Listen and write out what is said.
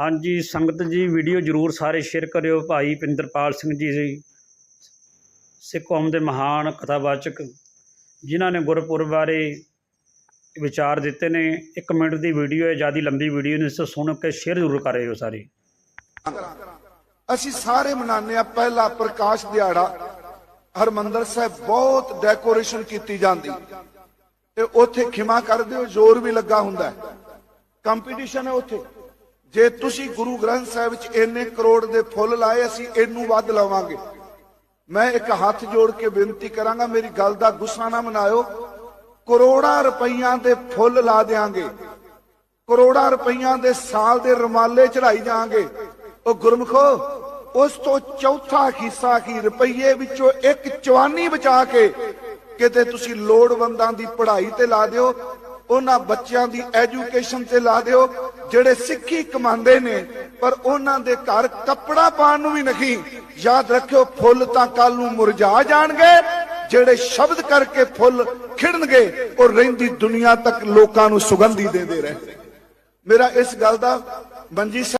ਹਾਂਜੀ, ਸੰਗਤ ਜੀ ਵੀਡੀਓ ਜਰੂਰ ਸਾਰੇ ਸ਼ੇਅਰ ਕਰਿਓ। ਭਾਈ ਪਿੰਦਰਪਾਲ ਸਿੰਘ ਜੀ ਸਿੱਖ ਕੌਮ ਦੇ ਮਹਾਨ ਕਥਾਵਾਚਕ, ਜਿਨ੍ਹਾਂ ਨੇ ਗੁਰਪੁਰਬ ਬਾਰੇ ਵਿਚਾਰ ਦਿੱਤੇ ਨੇ। ਇੱਕ ਮਿੰਟ ਦੀ ਵੀਡੀਓ ਹੈ, ਜ਼ਿਆਦਾ ਲੰਬੀ ਵੀਡੀਓ ਨੇ ਇਸ ਸੁਣ ਕੇ ਸ਼ੇਅਰ ਜ਼ਰੂਰ ਕਰਿਓ ਸਾਰੇ। ਅਸੀਂ ਸਾਰੇ ਮਨਾਉਂਦੇ ਆ ਪਹਿਲਾ ਪ੍ਰਕਾਸ਼ ਦਿਹਾੜਾ। ਹਰਮੰਦਰ ਸਾਹਿਬ ਬਹੁਤ ਡੈਕੋਰੇਸ਼ਨ ਕੀਤੀ ਜਾਂਦੀ। ਤੇ ਉੱਥੇ ਖਿਮਾ ਕਰ ਦਿਓ, ਜ਼ੋਰ ਵੀ ਲੱਗਾ ਹੁੰਦਾ। ਕੰਪੀਟੀਸ਼ਨ ਹੈ ਉੱਥੇ। ਜੇ ਤੁਸੀਂ ਗੁਰੂ ਗ੍ਰੰਥ ਸਾਹਿਬ ਵਿੱਚ ਇੰਨੇ ਕਰੋੜ ਦੇ ਫੁੱਲ ਲਾਏ, ਅਸੀਂ ਇਹਨੂੰ ਵੱਧ ਲਾਵਾਂਗੇ। ਮੈਂ ਇੱਕ ਹੱਥ ਜੋੜ ਕੇ ਬੇਨਤੀ ਕਰਾਂਗਾ, ਮੇਰੀ ਗੱਲ ਦਾ ਗੁੱਸਾ ਨਾ ਮਨਾਇਓ। ਕਰੋੜਾਂ ਰੁਪਈਆਂ ਦੇ ਫੁੱਲ ਲਾ ਦੇਾਂਗੇ ਕਰੋੜਾਂ ਰੁਪਈਆਂ ਦੇ ਸਾਲ ਦੇ ਰਮਾਲੇ ਚੜਾਈ ਜਾਾਂਗੇ। ਉਹ ਗੁਰਮਖੋ, ਉਸ ਤੋਂ ਚੌਥਾ ਹਿੱਸਾ ਕੀ? ਰੁਪਈਏ ਵਿੱਚੋਂ ਇੱਕ ਚਵਾਨੀ ਬਚਾ ਕੇ ਕਿਤੇ ਤੁਸੀਂ ਲੋੜਵੰਦਾਂ ਦੀ ਪੜ੍ਹਾਈ ਤੇ ਲਾ ਦਿਓ, ਉਹਨਾਂ ਬੱਚਿਆਂ ਦੀ ਐਜੂਕੇਸ਼ਨ ਤੇ ਲਾ ਦਿਓ ਜਿਹੜੇ ਸਿੱਖੀ ਕਮਾਉਂਦੇ ਨੇ, ਪਰ ਉਹਨਾਂ ਦੇ ਘਰ ਕੱਪੜਾ ਪਾਉਣ ਨੂੰ ਵੀ ਨਹੀਂ। ਯਾਦ ਰੱਖਿਓ, ਫੁੱਲ ਤਾਂ ਕੱਲ ਨੂੰ ਮੁਰਝਾ ਜਾਣਗੇ। ਜਿਹੜੇ ਸ਼ਬਦ ਕਰਕੇ ਫੁੱਲ ਖਿੜਨਗੇ, ਉਹ ਰਹਿੰਦੀ ਦੁਨੀਆ ਤੱਕ ਲੋਕਾਂ ਨੂੰ ਸੁਗੰਧੀ ਦਿੰਦੇ ਰਹੇ ਮੇਰਾ ਇਸ ਗੱਲ ਦਾ ਬੰਜੀ ਸਾਹਿਬ